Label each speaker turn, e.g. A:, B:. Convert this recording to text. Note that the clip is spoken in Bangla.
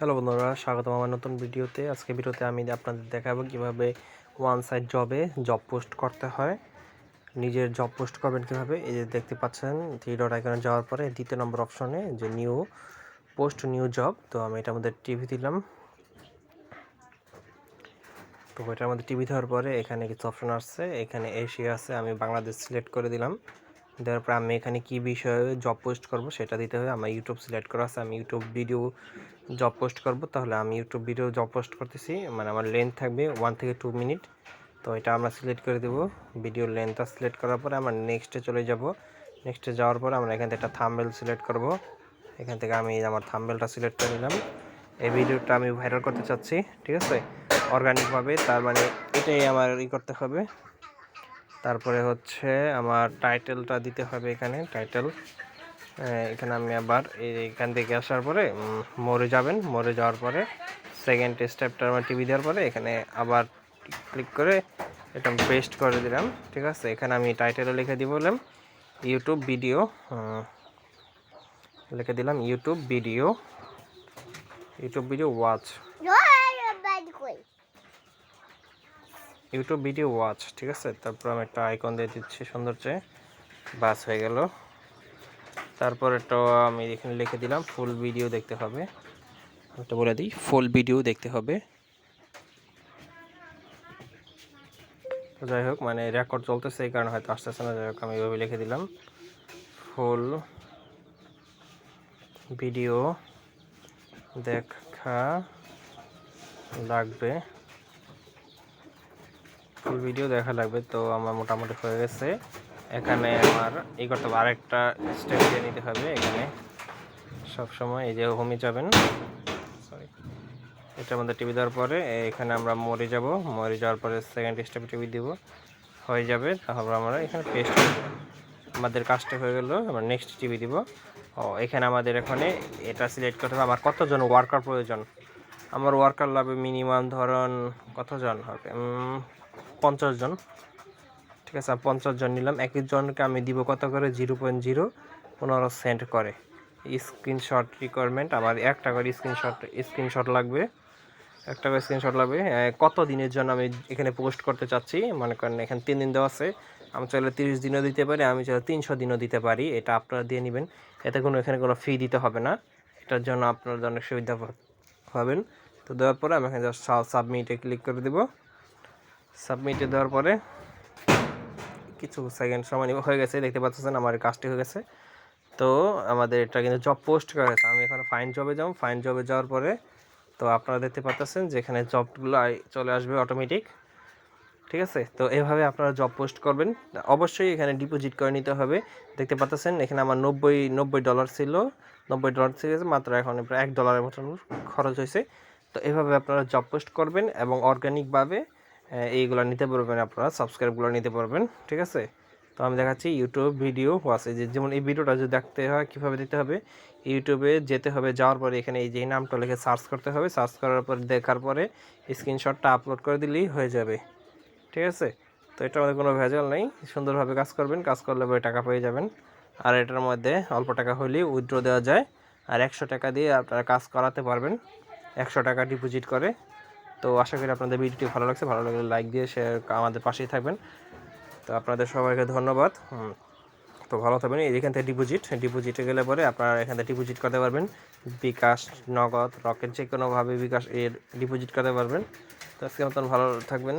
A: হ্যালো বন্ধুরা, স্বাগতম আমার নতুন ভিডিওতে। আজকে ভিডিওতে আমি আপনাদের দেখাবো কীভাবে ওয়ান সাইড জবে জব পোস্ট করতে হয়। নিজের জব পোস্ট করবেন কীভাবে? এই যে দেখতে পাচ্ছেন থ্রি ডট আইকনে যাওয়ার পরে দ্বিতীয় নম্বর অপশনে যে নিউ পোস্ট নিউ জব তো আমি এটার মধ্যে টিভি দিলাম। তো এটার মধ্যে টিভি দেওয়ার পরে এখানে কিছু অপশন আসছে, এখানে এশিয়া আছে, আমি বাংলাদেশ সিলেক্ট করে দিলাম। দেওয়ার পর আমি এখানে কি বিষয়ে জব পোস্ট করব সেটা দিতে হবে। আমার ইউটিউব সিলেক্ট করা আছে, আমি ইউটিউব ভিডিও জব পোস্ট করব। তাহলে আমি ইউটিউব ভিডিও জব পোস্ট করতেছি মানে আমার লেন্থ থাকবে ওয়ান থেকে টু মিনিট তো এটা আমরা সিলেক্ট করে দেবো। ভিডিও লেন্থটা সিলেক্ট করার পরে আমরা নেক্সটে চলে যাব। নেক্সটে যাওয়ার পর আমরা এখান থেকে একটা থাম্বেল সিলেক্ট করব। এখান থেকে আমি আমার থাম্বেলটা সিলেক্ট করে নিলাম। এই ভিডিওটা আমি ভাইরাল করতে চাচ্ছি, ঠিক আছে? অর্গানিকভাবে তার মানে এটাই আমার ই করতে হবে। তারপরে হচ্ছে আমার টাইটেলটা দিতে হবে এখানে টাইটেল এখানে আমি আবার এখান থেকে আসার পরে মরে যাবেন। মরে যাওয়ার পরে সেকেন্ড স্টেপটা আমার টিভি দেওয়ার পরে এখানে আবার ক্লিক করে এটা পেস্ট করে দিলাম, ঠিক আছে? এখানে আমি টাইটেলে লিখে দিব বললাম ইউটিউব ভিডিও লিখে দিলাম YouTube video YouTube video watch YouTube video watch ঠিক আছে? তারপর আমি একটা আইকন দিয়ে দিচ্ছি সৌন্দর্যে। বাস হয়ে গেল। তারপর একটা আমি এখানে লিখে দিলাম ফুল ভিডিও দেখতে হবে। একটা বলে দিই ফুল ভিডিও দেখতে হবে। যাই হোক মানে রেকর্ড চলতেছে, এই কারণে হয়তো আসতেছে না। যাই হোক, আমি এভাবে লিখে দিলাম। ফুল ভিডিও দেখা লাগবে। ফুল ভিডিও দেখা লাগবে, তো আমার মোটামুটি হয়ে গেছে। এখানে আমার, এই করতে হবে, আরেকটা স্টেপ দিয়ে নিতে হবে এখানে। সব সময় এই যে হোমে যাবেন সরি এটার মধ্যে টিভি দেওয়ার পরে, এখানে আমরা মরে যাব। মরে যাওয়ার পরে সেকেন্ড স্টেপ টিভি দিব। হয়ে যাবে, তাহলে আমরা এখানে পেস্ট আমাদের কাজটা হয়ে গেল, আমরা নেক্সট টিভি দিব। ও, এখানে আমাদের এখানে এটা সিলেক্ট করতে হবে। আমার কতজন ওয়ার্কার প্রয়োজন? আমার ওয়ার্কার লাগবে মিনিমাম ধরুন কতজন হবে? পঞ্চাশ জন। ঠিক আছে পঞ্চাশ জন নিলাম। এক জনকে আমি দিব কত করে? জিরো পয়েন্ট জিরো পনেরো সেন্ট করে। স্ক্রিনশট রিকোয়ারমেন্ট আমার একটা করে স্ক্রিনশট স্ক্রিনশট লাগবে। একটা করে স্ক্রিনশট লাগবে। কত দিনের জন্য আমি এখানে পোস্ট করতে চাচ্ছি? মনে করেন এখানে তিন দিন দেওয়া আছে। আমি চাইলে তিরিশ দিনও দিতে পারি, আমি চাইলে তিনশো দিনও দিতে পারি। এটা আপনারা দিয়ে নেবেন। এতে কোনো, এখানে কোনো ফি দিতে হবে না। এটার জন্য আপনারা অনেক সুবিধা পাবেন। তো দেওয়ার পরে আমি এখানে জাস্ট সাবমিটে ক্লিক করে দেব। সাবমিটে দেওয়ার পরে কিছু সেকেন্ড সময় হয়ে গেছে, দেখতে পাচ্ছেন আমার কাজটি হয়ে গেছে। তো আমাদের এটা কিন্তু জব পোস্ট করা হয়েছে। আমি এখানে ফাইন জবে যাব। ফাইন জবে যাওয়ার পরে তো আপনারা দেখতে পাচ্ছেন যে এখানে জবগুলো চলে আসবে অটোমেটিক ঠিক আছে? তো এভাবে আপনারা জব পোস্ট করবেন। অবশ্যই এখানে ডিপোজিট করে নিতে হবে। দেখতে পাচ্ছেন এখানে আমার নব্বই নব্বই ডলার ছিল। নব্বই ডলার ছিল মাত্র এখন প্রায় এক ডলারের মতন খরচ হয়েছে। তো এভাবে আপনারা জব পোস্ট করবেন এবং অর্গ্যানিকভাবে এইগুলো নিতে পারবেন আপনারা সাবস্ক্রাইবগুলো নিতে পারবেন। ঠিক আছে? তো আমি দেখাচ্ছি ইউটিউব ভিডিও আছে যে যেমন এই ভিডিওটা যদি দেখতে হয়, কীভাবে দিতে হবে? ইউটিউবে যেতে হবে, যাওয়ার পরে এখানে এই যে নামটা লিখে সার্চ করতে হবে। সার্চ করার পর, দেখার পরে স্ক্রিনশটটা আপলোড করে দিলেই হয়ে যাবে। ঠিক আছে? তো এটা আমাদের কোনো ভেজাল নেই। সুন্দরভাবে কাজ করবেন। কাজ করলে পরে টাকা পেয়ে যাবেন। আর এটার মধ্যে অল্প টাকা হলেই উইথড্র দেওয়া যায়। আর একশো টাকা দিয়ে আপনারা কাজ করাতে পারবেন। একশো টাকা ডিপোজিট করে। তো আশা করি আপনাদের ভিডিওটি ভালো লাগছে। ভালো লাগলে লাইক দিয়ে শেয়ার আমাদের পাশেই থাকবেন। তো আপনাদের সবাইকে ধন্যবাদ। তো ভালো থাকবেন। এখান থেকে ডিপোজিট ডিপোজিটে গেলে পরে আপনারা এখান থেকে ডিপোজিট করতে পারবেন। বিকাশ, নগদ, রকেট যে কোনোভাবে বিকাশ এর ডিপোজিট করতে পারবেন। তো আজকে মতন ভালো থাকবেন।